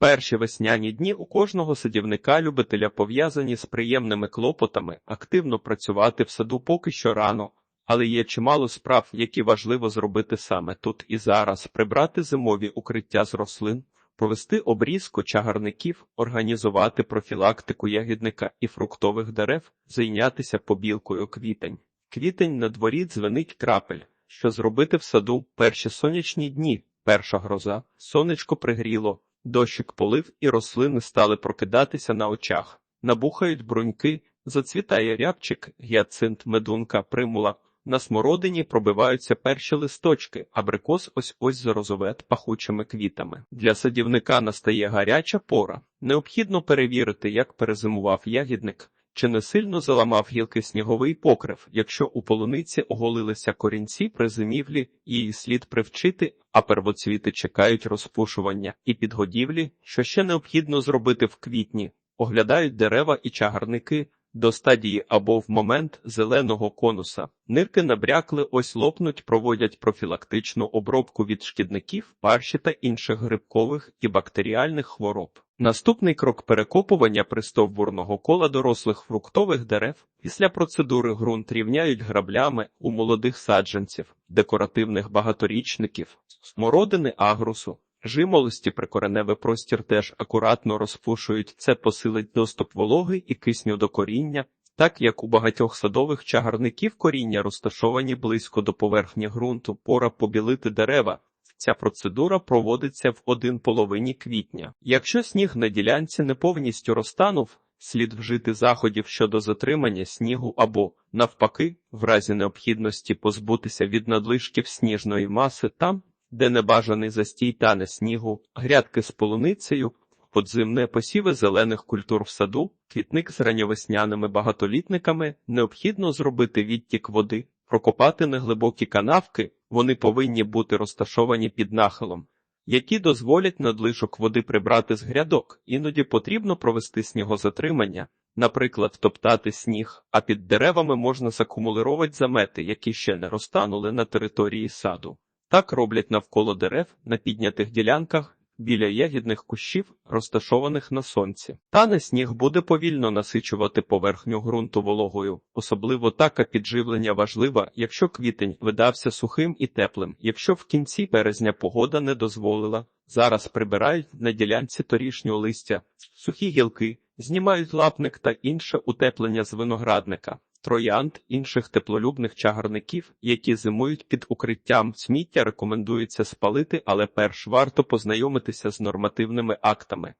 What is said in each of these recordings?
Перші весняні дні у кожного садівника-любителя пов'язані з приємними клопотами, активно працювати в саду поки що рано, але є чимало справ, які важливо зробити саме тут і зараз, прибрати зимові укриття з рослин, провести обрізку чагарників, організувати профілактику ягідника і фруктових дерев, зайнятися побілкою квітень. Квітень на дворі дзвенить крапель. Що зробити в саду перші сонячні дні, перша гроза, сонечко пригріло, дощик полив і рослини стали прокидатися на очах. Набухають бруньки, зацвітає рябчик, гіацинт, медунка, примула. На смородині пробиваються перші листочки, абрикос ось ось зарозовет пахучими квітами. Для садівника настає гаряча пора. Необхідно перевірити, як перезимував ягідник, чи не сильно заламав гілки сніговий покрив, якщо у полуниці оголилися корінці при зимівлі, її слід привчити, а первоцвіти чекають розпушування і підгодівлі, що ще необхідно зробити в квітні, оглядають дерева і чагарники до стадії або в момент зеленого конуса. Нирки набрякли, ось лопнуть, проводять профілактичну обробку від шкідників, парші та інших грибкових і бактеріальних хвороб. Наступний крок перекопування пристовбурного кола дорослих фруктових дерев. Після процедури ґрунт рівняють граблями у молодих саджанців, декоративних багаторічників, смородини агрусу. Жимолості прикореневий простір теж акуратно розпушують, це посилить доступ вологи і кисню до коріння, так як у багатьох садових чагарників коріння розташовані близько до поверхні ґрунту, пора побілити дерева. Ця процедура проводиться в один половині квітня. Якщо сніг на ділянці не повністю розтанув, слід вжити заходів щодо затримання снігу або, навпаки, в разі необхідності позбутися від надлишків сніжної маси там, де небажаний застій тане снігу, грядки з полуницею, подзимне посіви зелених культур в саду, квітник з ранньовесняними багатолітниками, необхідно зробити відтік води, прокопати неглибокі канавки, вони повинні бути розташовані під нахилом, які дозволять надлишок води прибрати з грядок, іноді потрібно провести снігозатримання, наприклад, топтати сніг, а під деревами можна закумулировать замети, які ще не розтанули на території саду. Так роблять навколо дерев на піднятих ділянках біля ягідних кущів, розташованих на сонці. Тане сніг буде повільно насичувати поверхню ґрунту вологою, особливо така підживлення важлива, якщо квітень видався сухим і теплим, якщо в кінці березня погода не дозволила. Зараз прибирають на ділянці торішнього листя, сухі гілки, знімають лапник та інше утеплення з виноградника троянд, інших теплолюбних чагарників, які зимують під укриттям сміття, рекомендується спалити, але перш варто познайомитися з нормативними актами.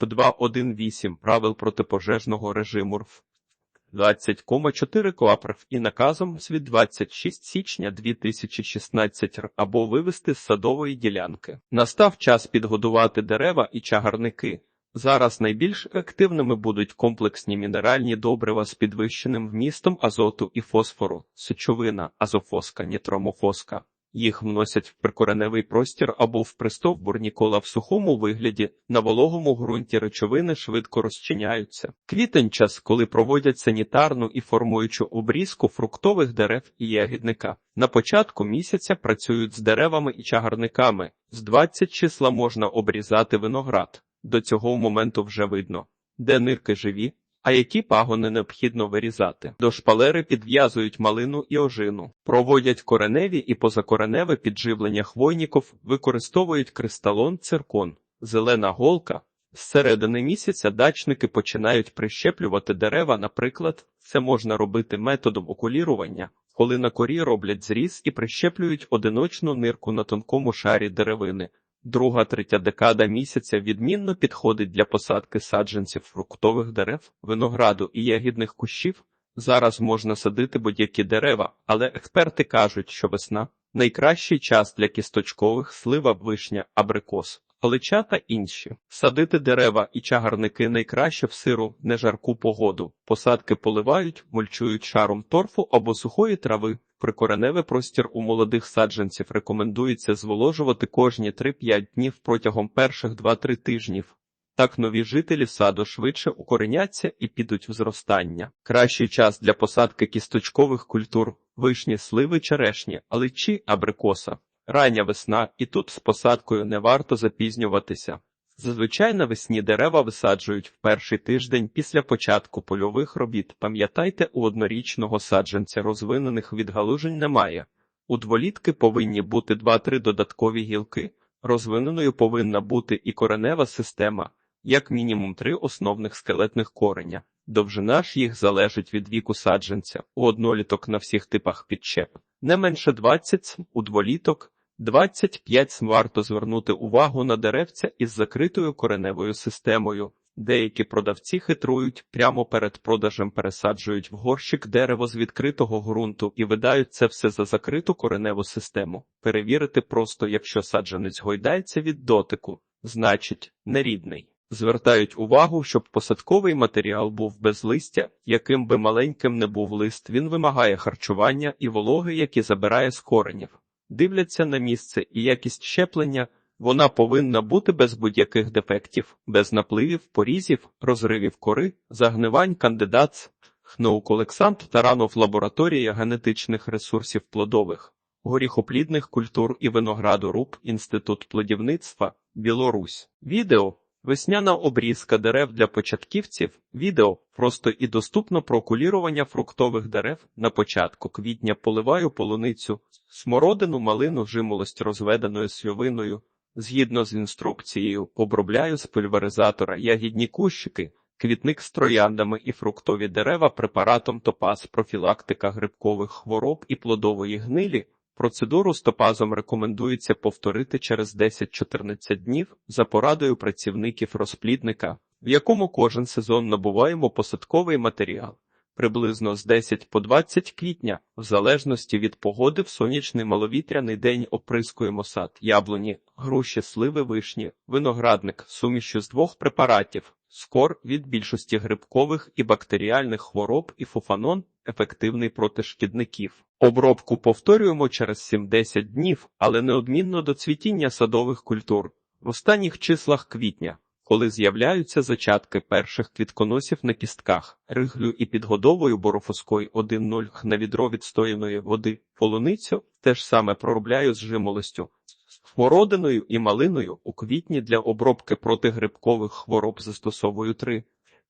П2.1.8 правил протипожежного режиму РФ 20,4 коапрф і наказом від 26 січня 2016 р або вивести з садової ділянки. Настав час підгодувати дерева і чагарники. Зараз найбільш ефективними будуть комплексні мінеральні добрива з підвищеним вмістом азоту і фосфору, сечовина, азофоска, нітромофоска. Їх вносять в прикореневий простір або в пристовбурні кола в сухому вигляді, на вологому ґрунті речовини швидко розчиняються. Квітень час, коли проводять санітарну і формуючу обрізку фруктових дерев і ягідника. На початку місяця працюють з деревами і чагарниками. З 20 числа можна обрізати виноград. До цього моменту вже видно, де нирки живі, а які пагони необхідно вирізати. До шпалери підв'язують малину і ожину, проводять кореневі і позакореневе підживлення хвойніків, використовують кристалон, циркон, зелена голка. З середини місяця дачники починають прищеплювати дерева, наприклад, це можна робити методом окулірування, коли на корі роблять зріз і прищеплюють одиночну нирку на тонкому шарі деревини. Друга третя декада місяця відмінно підходить для посадки саджанців фруктових дерев, винограду і ягідних кущів. Зараз можна садити будь-які дерева, але експерти кажуть, що весна найкращий час для кісточкових слива, вишня, абрикос, олича та інші. Садити дерева і чагарники найкраще в сиру, нежарку погоду. Посадки поливають, мульчують шаром торфу або сухої трави. Прикореневий простір у молодих саджанців рекомендується зволожувати кожні 3-5 днів протягом перших 2-3 тижнів. Так нові жителі саду швидше укореняться і підуть в зростання. Кращий час для посадки кісточкових культур вишні, сливи, черешні, аличі, абрикоса. Рання весна, і тут з посадкою не варто запізнюватися. Зазвичай навесні дерева висаджують в перший тиждень після початку польових робіт. Пам'ятайте, у однорічного саджанця розвинених відгалужень немає. У дволітки повинні бути 2-3 додаткові гілки. Розвиненою повинна бути і коренева система, як мінімум три основних скелетних кореня. Довжина ж їх залежить від віку саджанця. У одноліток на всіх типах підчеп. Не менше 20 у дволіток 25 см. варто звернути увагу на деревця із закритою кореневою системою. Деякі продавці хитрують, прямо перед продажем пересаджують в горщик дерево з відкритого ґрунту і видають це все за закриту кореневу систему. Перевірити просто, якщо саджанець гойдається від дотику, значить нерідний. Звертають увагу, щоб посадковий матеріал був без листя, яким би маленьким не був лист, він вимагає харчування і вологи, які забирає з коренів. Дивляться на місце і якість щеплення. Вона повинна бути без будь-яких дефектів, без напливів, порізів, розривів кори, загнивань кандидат, Хноук Олександр Таранов лабораторія генетичних ресурсів плодових, горіхоплідних культур і винограду руб, Інститут плодівництва, Білорусь. Відео Весняна обрізка дерев для початківців. Відео просто і доступно про кулірування фруктових дерев. На початку квітня поливаю полуницю, смородину, малину, жимолость розведеною сльовиною. Згідно з інструкцією, обробляю з пульверизатора ягідні кущики, квітник з трояндами і фруктові дерева препаратом топаз, профілактика грибкових хвороб і плодової гнилі. Процедуру з топазом рекомендується повторити через 10-14 днів за порадою працівників розплідника, в якому кожен сезон набуваємо посадковий матеріал. Приблизно з 10 по 20 квітня, в залежності від погоди, в сонячний маловітряний день оприскуємо сад, яблуні, груші, сливи, вишні, виноградник, сумішю з двох препаратів, скор від більшості грибкових і бактеріальних хвороб і фуфанон ефективний проти шкідників. Обробку повторюємо через 7-10 днів, але неодмінно до цвітіння садових культур в останніх числах квітня. Коли з'являються зачатки перших квітконосів на кістках, риглю і підгодовою борофоскою 1-0 на відро відстояної води, полуницю теж саме проробляю з жимолостю, смородиною і малиною у квітні для обробки проти грибкових хвороб застосовую 3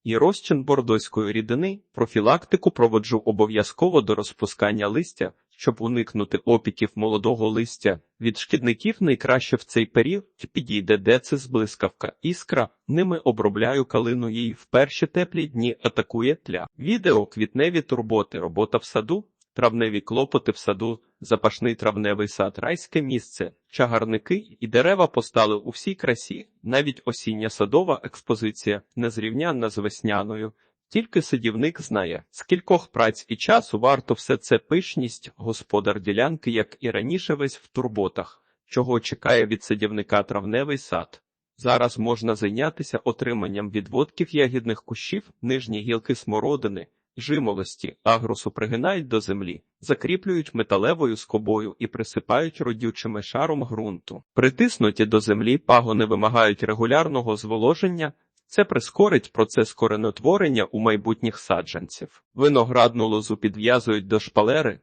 і розчин бордоської рідини, профілактику проводжу обов'язково до розпускання листя, щоб уникнути опіків молодого листя. Від шкідників найкраще в цей період підійде децис блискавка, іскра, ними обробляю калину їй в перші теплі дні атакує тля. Відео квітневі турботи, робота в саду, травневі клопоти в саду, запашний травневий сад, райське місце, чагарники і дерева постали у всій красі, навіть осіння садова експозиція незрівнянна з весняною. Тільки садівник знає, скількох праць і часу варто все це пишність, господар ділянки, як і раніше весь в турботах, чого чекає від садівника травневий сад. Зараз можна зайнятися отриманням відводків ягідних кущів, нижні гілки смородини, жимолості, агросу пригинають до землі, закріплюють металевою скобою і присипають родючими шаром ґрунту. Притиснуті до землі пагони вимагають регулярного зволоження. Це прискорить процес коренотворення у майбутніх саджанців. Виноградну лозу підв'язують до шпалери,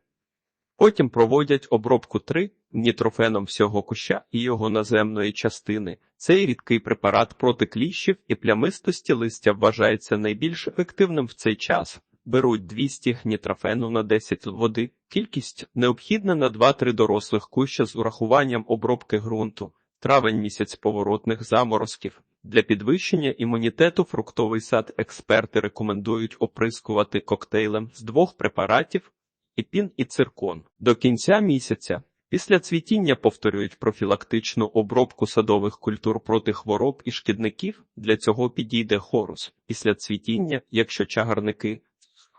потім проводять обробку 3 нітрофеном всього куща і його наземної частини. Цей рідкий препарат проти кліщів і плямистості листя вважається найбільш ефективним в цей час. Беруть 200 гнітрофену на 10 води, кількість необхідна на 2-3 дорослих куща з урахуванням обробки ґрунту, травень місяць поворотних заморозків. Для підвищення імунітету фруктовий сад експерти рекомендують оприскувати коктейлем з двох препаратів іпін і циркон. До кінця місяця після цвітіння повторюють профілактичну обробку садових культур проти хвороб і шкідників. Для цього підійде хорус. Після цвітіння, якщо чагарники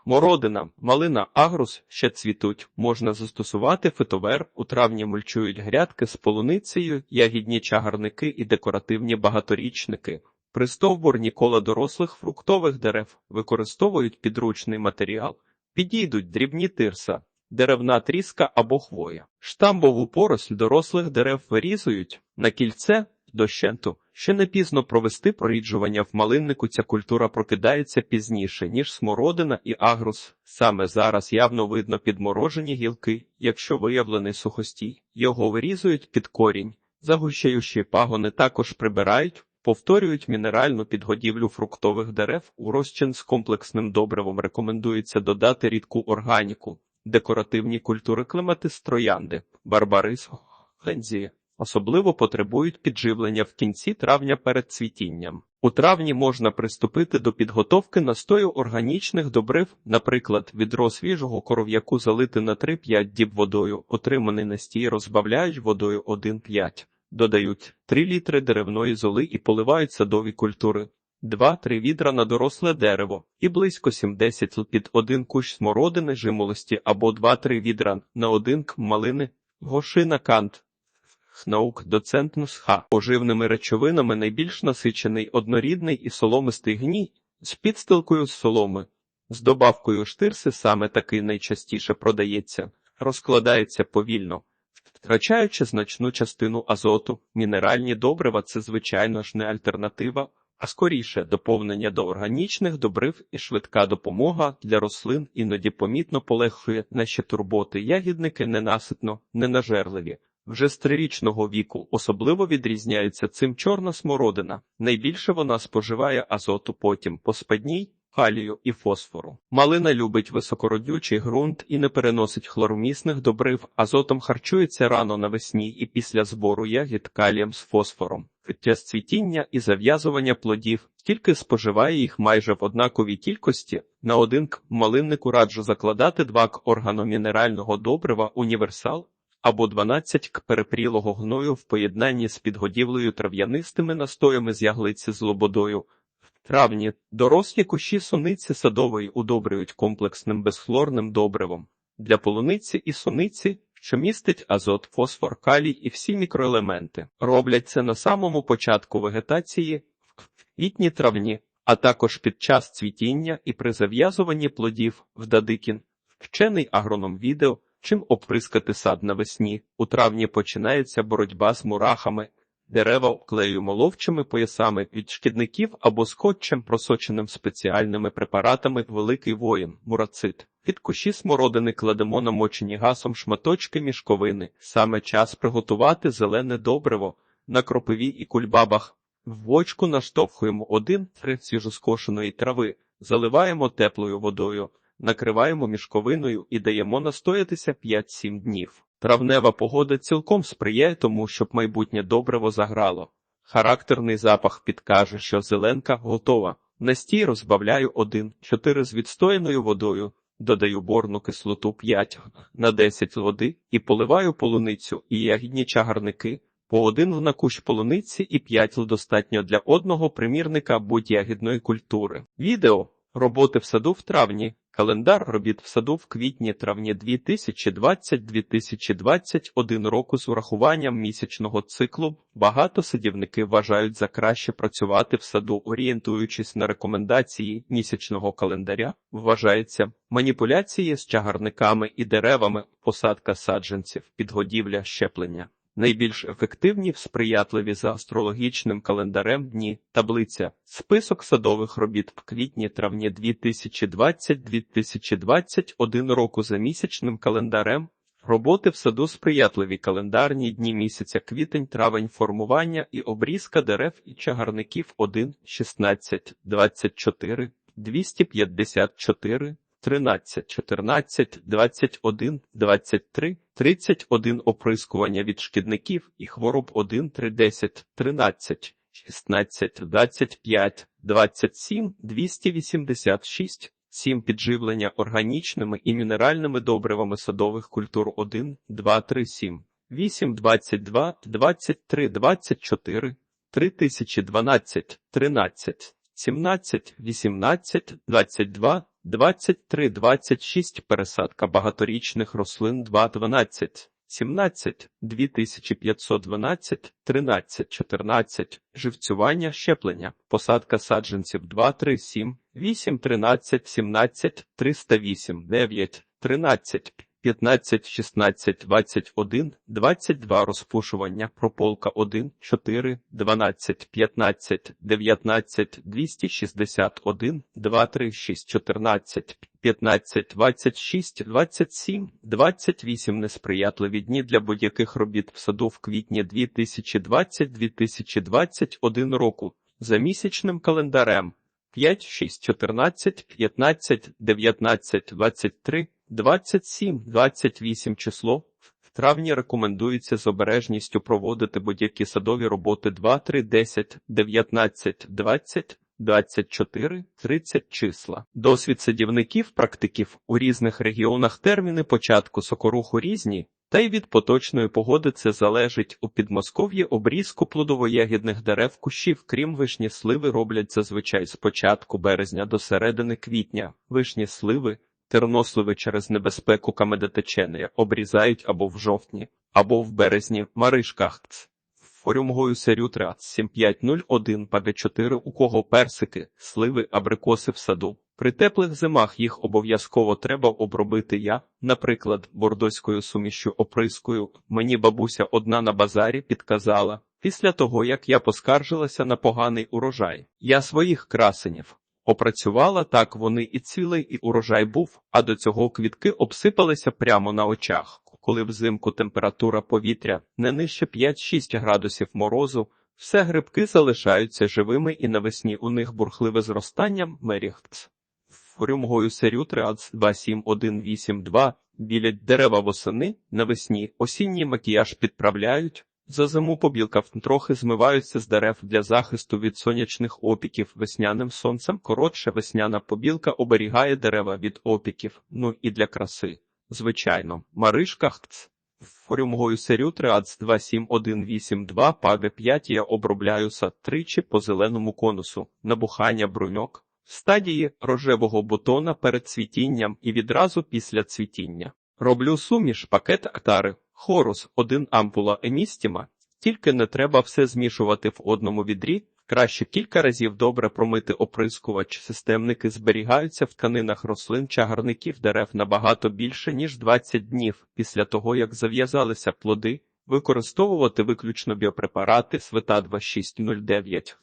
Мородина, малина, агрус ще цвітуть. Можна застосувати фитовер. У травні мульчують грядки з полуницею, ягідні чагарники і декоративні багаторічники. При стовбурні кола дорослих фруктових дерев використовують підручний матеріал, підійдуть дрібні тирса, деревна тріска або хвоя. Штамбову поросль дорослих дерев вирізують на кільце дощенту. Ще не пізно провести проріджування в малиннику ця культура прокидається пізніше, ніж смородина і агрус. Саме зараз явно видно підморожені гілки, якщо виявлений сухостій. Його вирізують під корінь, загущаючі пагони також прибирають, Повторюють мінеральну підгодівлю фруктових дерев. У розчин з комплексним добривом рекомендується додати рідку органіку, декоративні культури клематис троянди, барбарис, гензії. Особливо потребують підживлення в кінці травня перед цвітінням. У травні можна приступити до підготовки настою органічних добрив, наприклад, відро свіжого коров'яку залити на 3-5 діб водою, отриманий настій розбавляють водою 1-5, додають 3 літри деревної золи і поливають садові культури. 2-3 відра на доросле дерево і близько 70 л під один кущ смородини жимолості або 2-3 відра на один к малини, гошина кант. Наук доцент Нусха поживними речовинами найбільш насичений однорідний і соломистий гній з підстилкою з соломи. З добавкою штирси саме такий найчастіше продається, розкладається повільно, втрачаючи значну частину азоту. Мінеральні добрива це, звичайно ж, не альтернатива, а скоріше доповнення до органічних добрив і швидка допомога для рослин іноді помітно полегшує наші турботи. Ягідники ненаситно, ненажерливі. Вже з трирічного віку особливо відрізняється цим чорна смородина. Найбільше вона споживає азоту потім по спадній, калію і фосфору. Малина любить високородючий ґрунт і не переносить хлоромісних добрив, азотом харчується рано навесні і після збору ягід калієм з фосфором. Під час цвітіння і зав'язування плодів тільки споживає їх майже в однаковій кількості. На один к малиннику раджу закладати два к органомінерального добрива універсал або 12 к перепрілого гною в поєднанні з підгодівлею трав'янистими настоями з яглиці з лободою. В травні дорослі кущі суниці садової удобрюють комплексним безхлорним добривом для полуниці і суниці, що містить азот, фосфор, калій і всі мікроелементи. Роблять це на самому початку вегетації в квітні травні, а також під час цвітіння і при зав'язуванні плодів в Дадикін. Вчений агроном відео Чим оприскати сад навесні? У травні починається боротьба з мурахами, дерева обклеюємо ловчими поясами від шкідників або скотчем, просоченим спеціальними препаратами великий воїн, мурацит. Під кущі смородини кладемо намочені гасом шматочки мішковини. Саме час приготувати зелене добриво на кропиві і кульбабах. В вочку наштовхуємо один-три свіжоскошеної трави, заливаємо теплою водою накриваємо мішковиною і даємо настоятися 5-7 днів. Травнева погода цілком сприяє тому, щоб майбутнє добриво заграло. Характерний запах підкаже, що зеленка готова. Настій розбавляю 1-4 з відстояною водою, додаю борну кислоту 5 на 10 води і поливаю полуницю і ягідні чагарники. По один в накущ полуниці і 5 достатньо для одного примірника будь-ягідної культури. Відео роботи в саду в травні. Календар робіт в саду в квітні-травні 2020-2021 року з урахуванням місячного циклу. Багато садівники вважають за краще працювати в саду, орієнтуючись на рекомендації місячного календаря. Вважається маніпуляції з чагарниками і деревами, посадка саджанців, підгодівля щеплення. Найбільш ефективні в сприятливі за астрологічним календарем дні. Таблиця. Список садових робіт в квітні-травні 2020-2021 року за місячним календарем. Роботи в саду сприятливі. Календарні дні місяця квітень, травень, формування і обрізка дерев і чагарників 1, 16, 24, 254, 13, 14, 21, 23, 31 оприскування від шкідників і хвороб 1, 3, 10, 13, 16, 25, 27, 286, 7 підживлення органічними і мінеральними добривами садових культур 1, 2, 3, 7, 8, 22, 23, 24, 3012, 13, 17, 18, 22, 23-26 пересадка багаторічних рослин 2-12, 17, 2512, 13, 14, живцювання щеплення, посадка саджанців 2-3-7, 8, 13, 17, 308, 9, 13, 15, 16, 21, 22 розпушування, прополка 1, 4, 12, 15, 19, 261, 2, 3, 6, 14, 15, 26, 27, 28 несприятливі дні для будь-яких робіт. В саду в квітні 2020-2021 року. За місячним календарем. 5, 6, 14, 15, 19, 23, 27, 28 число. В травні рекомендується з обережністю проводити будь-які садові роботи 2, 3, 10, 19, 20, 24, 30 числа. Досвід садівників, практиків у різних регіонах терміни початку сокоруху різні, та й від поточної погоди це залежить. У Підмосков'ї обрізку плодово-ягідних дерев кущів, крім вишні сливи, роблять зазвичай з початку березня до середини квітня. Вишні сливи, терносливи через небезпеку камедотечення обрізають або в жовтні, або в березні маришках. Форюмгою серю 7501 пг 4 у кого персики, сливи, абрикоси в саду. При теплих зимах їх обов'язково треба обробити я, наприклад, бордоською сумішю оприскою. Мені бабуся одна на базарі підказала. Після того, як я поскаржилася на поганий урожай, я своїх красенів опрацювала так, вони і цілий, і урожай був, а до цього квітки обсипалися прямо на очах. Коли взимку температура повітря не нижче 5-6 градусів морозу, все грибки залишаються живими і навесні у них бурхливе зростання меріхц. Форюмгою серю 27182 білять дерева восени, навесні осінній макіяж підправляють, за зиму побілка трохи змиваються з дерев для захисту від сонячних опіків весняним сонцем. Коротше, весняна побілка оберігає дерева від опіків, ну і для краси. Звичайно, Маришка ХЦ. Форюмгою серю 27182 пави 5 я обробляю сад тричі по зеленому конусу, набухання бруньок, в стадії рожевого бутона перед цвітінням і відразу після цвітіння. Роблю суміш пакет актари, хорус, один ампула емістіма, тільки не треба все змішувати в одному відрі, краще кілька разів добре промити оприскувач. Системники зберігаються в тканинах рослин чагарників дерев набагато більше, ніж 20 днів після того, як зав'язалися плоди, використовувати виключно біопрепарати света 2609.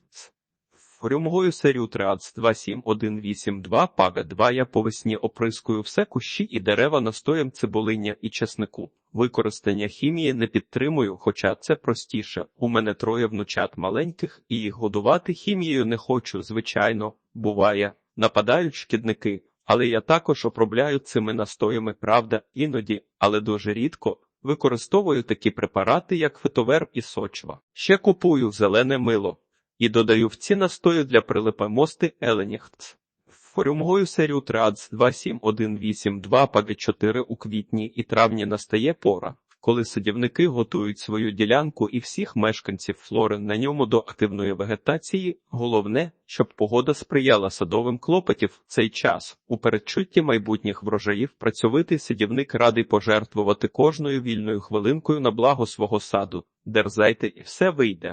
Форюмгою серію 27182 пага 2 я по весні оприскую все кущі і дерева настоєм цибулиння і чеснику. Використання хімії не підтримую, хоча це простіше. У мене троє внучат маленьких, і їх годувати хімією не хочу, звичайно, буває, нападають шкідники, але я також обробляю цими настоями, правда, іноді, але дуже рідко. Використовую такі препарати, як фитоверб і сочва. Ще купую зелене мило і додаю в ці настої для прилипа мости Еленіхтс. Форюмгою серію Трац 27182 паги 4 у квітні і травні настає пора, коли садівники готують свою ділянку і всіх мешканців флори на ньому до активної вегетації. Головне, щоб погода сприяла садовим клопотів в цей час. У передчутті майбутніх врожаїв працьовитий садівник радий пожертвувати кожною вільною хвилинкою на благо свого саду. Дерзайте і все вийде.